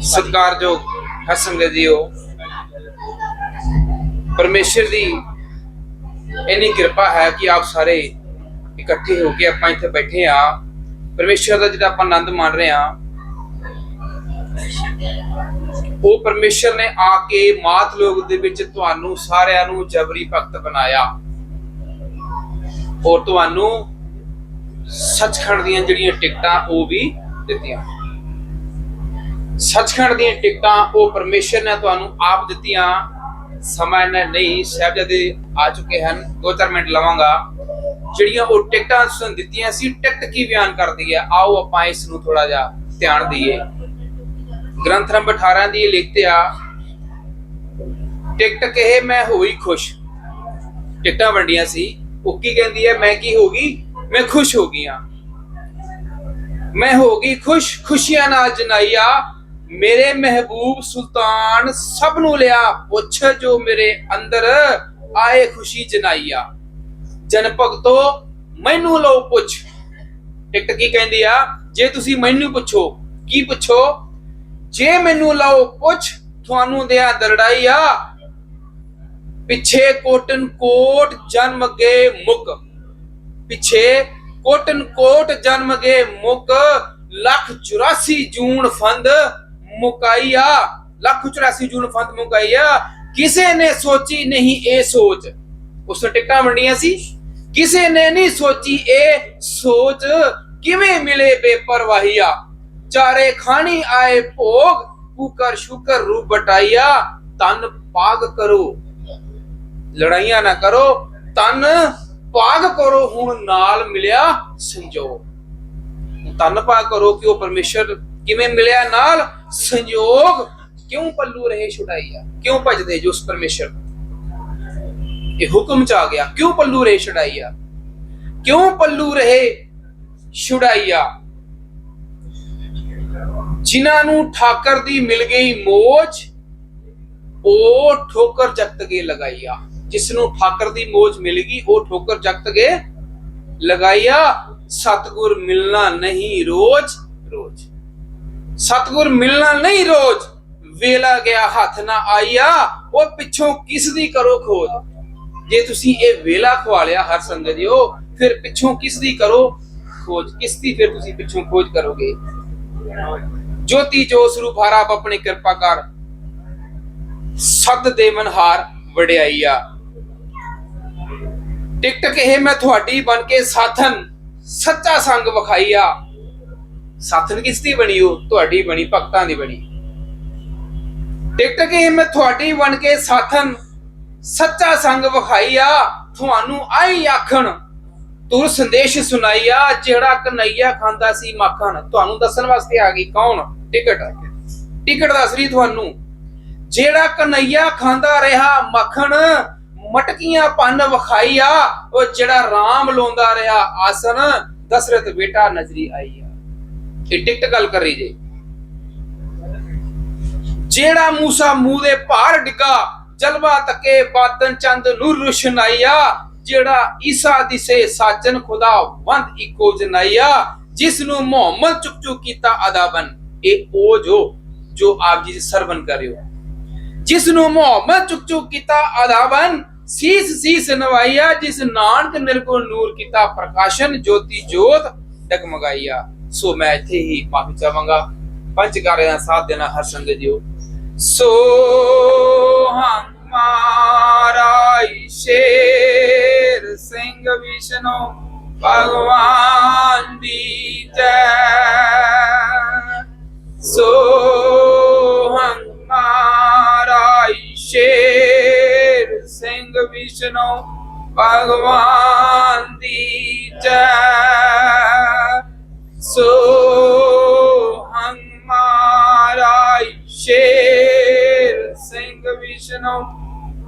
ਸਤਿਕਾਰਯੋਗ ਹਸੰਗਤ ਜੀਓ, ਪਰਮੇਸ਼ਰ ਦੀ ਇੰਨੀ ਕਿਰਪਾ ਹੈ ਕਿ ਆਪ ਸਾਰੇ ਇਕੱਠੇ ਹੋ ਕੇ ਆਪਾਂ ਇੱਥੇ ਬੈਠੇ ਆ ਪਰਮੇਸ਼ਰ ਦਾ ਜਿਹੜਾ ਆਪਾਂ ਆਨੰਦ ਮਾਣ ਰਹੇ ਆ ਉਹ ਪਰਮੇਸ਼ਰ ਨੇ ਆ ਕੇ ਮਾਤ ਲੋਕ ਦੇ ਵਿੱਚ ਤੁਹਾਨੂੰ ਸਾਰਿਆਂ ਨੂੰ ਜਬਰੀ ਭਗਤ ਬਣਾਇਆ। ਔਰ ਤੁਹਾਨੂੰ ਸੱਚਖੰਡ ਦੀਆਂ ਜਿਹੜੀਆਂ ਟਿਕਟਾਂ ਉਹ ਵੀ ਦਿੱਤੀਆਂ। ਸੱਚਖੰਡ ਦੀਆਂ ਟਿਕਟਾਂ ਉਹ ਪਰਮੇਸ਼ਰ ਨੇ ਤੁਹਾਨੂੰ ਆਪ ਦਿੱਤੀਆਂ। ਸਮਾਂ ਇੰਨਾ ਨਹੀਂ, ਸਾਹਿਬਜ਼ਾਦੇ ਆ ਚੁੱਕੇ ਹਨ। ਦੋ ਚਾਰ ਮਿੰਟ ਲਵਾਂਗਾ। ਜਿਹੜੀਆਂ ਉਹ ਟਿਕਟਾਂ ਤੁਹਾਨੂੰ ਦਿੱਤੀਆਂ ਸੀ, ਟਿਕਟ ਕੀ ਬਿਆਨ ਕਰਦੀ ਹੈ? ਆਓ ਆਪਾਂ ਇਸ ਨੂੰ ਥੋੜਾ ਜਿਹਾ ਧਿਆਨ ਦਈਏ। ਗ੍ਰੰਥ ਨੰਬਰ 18 ਦੀ ਇਹ ਲਿਖਤੇ ਆ, ਟਿਕਟ ਕਹੇ ਮੈਂ ਹੋਈ ਖੁਸ਼। ਟਿਕਟਾਂ ਵੰਡੀਆਂ ਸੀ। ਉਹ ਕੀ ਕਹਿੰਦੀ ਹੈ? ਮੈਂ ਕੀ ਹੋ ਗਈ? ਮੈਂ ਖੁਸ਼ ਹੋ ਗਈ ਆ ਮੈਂ ਹੋ ਗਈ ਖੁਸ਼, ਖੁਸ਼ੀਆਂ ਨਾਲ ਜਨਾਈਆ। ਮੇਰੇ ਮਹਿਬੂਬ ਸੁਲਤਾਨ ਸਭ ਨੂੰ ਲਿਆ, ਪੁੱਛ ਜੋ ਮੇਰੇ ਅੰਦਰ ਆਏ ਖੁਸ਼ੀ ਜਨਾਈਆ। ਜਨ ਭਗਤੋ, ਮੈਨੂੰ ਲਓ ਪੁੱਛ। ਟਿਕਟ ਕੀ ਕਹਿੰਦੀ ਆ? ਜੇ ਤੁਸੀਂ ਮੈਨੂੰ ਪੁੱਛੋ, ਕੀ ਪੁੱਛੋ? ਜੇ ਮੈਨੂੰ ਲਓ ਪੁੱਛ, ਤੁਹਾਨੂੰ ਦਿਆ ਦਰੜਾਈ ਪਿੱਛੇ ਕੋਟਨ ਕੋਟ ਜਨਮ ਗਏ ਮੁਕ। ਪਿੱਛੇ ਕੋਟਨ ਕੋਟ ਜਨਮ ਗਏ ਮੁਕ। ਲੱਖ 84 ਜੂਨ ਫੰਦ ਮੁਕਾਈਆ ਲੱਖ 84 ਜੂਨ ਫੰਦ ਮੁਕਾਈਆ ਕਿਸੇ ਨੇ ਸੋਚੀ ਨਹੀਂ ਇਹ ਸੋਚ। ਉਸ ਟਿਕਟਾਂ ਵੰਡੀਆਂ ਸੀ। ਕਿਸੇ ਨੇ ਨਹੀਂ ਸੋਚੀ ਇਹ ਸੋਚ। ਕਿਵੇਂ ਮਿਲੇ ਬੇਪਰਵਾਹੀਆ ਚਾਰੇ ਖਾਣੀ ਆਏ ਭੋਗ। ਕੂਕਰ ਸ਼ੁਕਰ ਰੂ ਬਟਾਈਆ ਤਨ ਪਾਗ ਕਰੋ। ਲੜਾਈਆਂ ਨਾ ਕਰੋ। ਤਨ ਪਾਗ ਕਰੋ। ਹੁਣ ਨਾਲ ਮਿਲਿਆ ਸੰਜੋਗ। ਤਨ ਪਾਗ ਕਰੋ ਕਿ ਉਹ ਪਰਮੇਸ਼ਰ ਕਿਵੇਂ ਮਿਲਿਆ ਨਾਲ? ਸੰਯੋਗ ਕਿਉਂ ਪੱਲੂ ਰਹੇ ਛੁਡਾਈਆ? ਕਿਉਂ ਭਜਦੇ ਜੋ ਉਸ ਪਰਮੇਸ਼ਰ ਇਹ ਹੁਕਮ ਚ ਆ ਗਿਆ, ਕਿਉਂ ਪੱਲੂ ਰਹੇ ਛੁਡਾਈਆ? ਕਿਉਂ ਪੱਲੂ ਰਹੇ ਛੁਡਾਈਆ? ਜਿਨ੍ਹਾਂ ਨੂੰ ਠਾਕਰ ਦੀ ਮਿਲ ਗਈ ਮੋਜ, ਉਹ ਠੋਕਰ ਜਗਤ ਕੇ ਲਗਾਈਆ। ਜਿਸ ਨੂੰ ਠਾਕਰ ਦੀ ਮੋਜ ਮਿਲ ਗਈ, ਉਹ ਠੋਕਰ ਜਗਤ ਕੇ ਲਗਾਈਆ। ਸਤਗੁਰ ਮਿਲਣਾ ਨਹੀਂ ਰੋਜ਼ ਰੋਜ਼। ਸਤਗੁਰ ਮਿਲਣਾ ਨਹੀਂ ਰੋਜ਼। ਵੇਲਾ ਗਿਆ, ਹੱਥ ਨਾ ਆਈਆ ਉਹ ਪਿੱਛੋਂ ਕਿਸ ਦੀ ਕਰੋ ਖੋਜ? ਜੇ ਤੁਸੀਂ ਇਹ ਵੇਲਾ ਖਵਾ ਲਿਆ ਹਰ ਸੰਗਤ ਜੀਓ ਫਿਰ ਪਿੱਛੋਂ ਕਿਸ ਦੀ ਕਰੋ ਖੋਜ? ਕਿਸ ਦੀ ਫਿਰ ਤੁਸੀਂ ਪਿੱਛੋਂ ਖੋਜ ਕਰੋਗੇ? ਜੋਤੀ ਜੋ ਸਰੂਪ ਹਾਰ, ਆਪ ਆਪਣੀ ਕਿਰਪਾ ਕਰ। ਸਤ ਦੇ ਮਨਹਾਰ ਦੇਵਨਹਾਰ ਵਡਿਆਈਆ। ਟਿਕਟ ਕਹੇ ਮੈਂ ਤੁਹਾਡੀ ਬਣ ਕੇ ਸਾਥਨ, ਸੱਚਾ ਸੰਗ ਵਿਖਾਈ ਵਿਖਾਈਆ ਸਾਥਨ ਕਿਸ ਦੀ ਬਣੀ ਉਹ, ਤੁਹਾਡੀ ਬਣੀ, ਭਗਤਾਂ ਦੀ ਬਣੀ। ਟਿਕਟ ਕਹੇ, ਮੈਂ ਤੁਹਾਡੀ ਬਣ ਕੇ ਸਾਥਨ, ਸੱਚਾ ਸੰਗ ਵਿਖਾਈਆ ਤੁਹਾਨੂੰ ਆਈ ਆਖਣ। ਤੁਰ ਸੰਦੇਸ਼ ਸੁਣਾਈਆ ਜਿਹੜਾ ਕਨਈਆ ਖਾਂਦਾ ਸੀ ਮੱਖਣ। ਤੁਹਾਨੂੰ ਦੱਸਣ ਵਾਸਤੇ ਆ ਗਈ ਕੌਣ? ਟਿਕਟ। ਟਿਕਟ ਦੱਸ ਰਹੀ ਤੁਹਾਨੂੰ। ਜਿਹੜਾ ਕਨਈਆ ਖਾਂਦਾ ਰਿਹਾ ਮੱਖਣ, ਮਟਕੀਆਂ ਪੰਨ ਵਿਖਾਈਆ ਉਹ ਜਿਹੜਾ ਰਾਮ ਲਾਉਂਦਾ ਰਿਹਾ ਆਸਨ ਦਸ਼ਰਥ ਬੇਟਾ ਨਜ਼ਰੀ ਆਈ ਆ। ਇਹ ਟਿਕਟ ਗੱਲ ਕਰ ਜੇ। ਜਿਹੜਾ ਮੂਸਾ ਮੂੰਹ ਦੇ ਭਾਰ ਡਿੱਗਾ, ਜਲਵਾ ਤੱਕੇ ਬਾਤਨ ਚੰਦ ਨੂਰ ਰੁਸ਼ਨਾਈਆ, ਜਿਹੜਾ ਈਸਾ ਦਿਸੇ ਸਾਜਨ ਖੁਦਾ ਵੰਦ ਇਕੋ ਜਨਾਈਆ ਜਿਸ ਨੂੰ ਮੁਹੰਮਦ ਚੁੱਕ ਚੁੱਕ ਕੀਤਾ ਅਦਾਬਨ ਇਹ ਉਹ ਜੋ ਜੋ ਆਪ ਜੀ ਸਰਵਨ ਕਰ ਰਹੇ ਹੋ। ਜਿਸ ਨੂੰ ਮੁਹੰਮਦ ਚੁੱਕ ਚੁੱਕ ਕੀਤਾ ਅਦਾਬਨ ਸੀਸ ਸੀਸ ਨਵਾਈਆ, ਜਿਸ ਨਾਨਕ ਨਿਰਗੁਣ ਨੂਰ ਕੀਤਾ ਪ੍ਰਕਾਸ਼ਨ, ਜੋਤੀ ਜੋਤ ਡਗਮਗਾਈਆ। ਸੋ ਮੈਂ ਇੱਥੇ ਹੀ ਮਾਫੀ ਚਾਹਾਂਗਾ। ਪੰਜ ਕਾਰਿਆਂ ਦਾ ਸਾਥ ਦੇਣਾ ਹਰ ਸੰਗਤ ਜੀਓ ਸੋ ਹਮਾਰਾ ਸ਼ੇਰ ਸਿੰਘ ਵਿਸ਼ਨੋ, ਭਗਵਾਨ ਦੀ ਜੈ। ਸੋ ਹਮਾਰਾ ਸ਼ੇਰ ਸਿੰਘ ਵਿਸ਼ਨੋ, ਭਗਵਾਨ ਦੀ ਜੈ।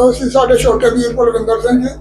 ਅਸੀਂ ਸਾਡੇ ਛੋਟੇ ਵੀਰ ਬਲਵਿੰਦਰ ਸਿੰਘ ਜੀ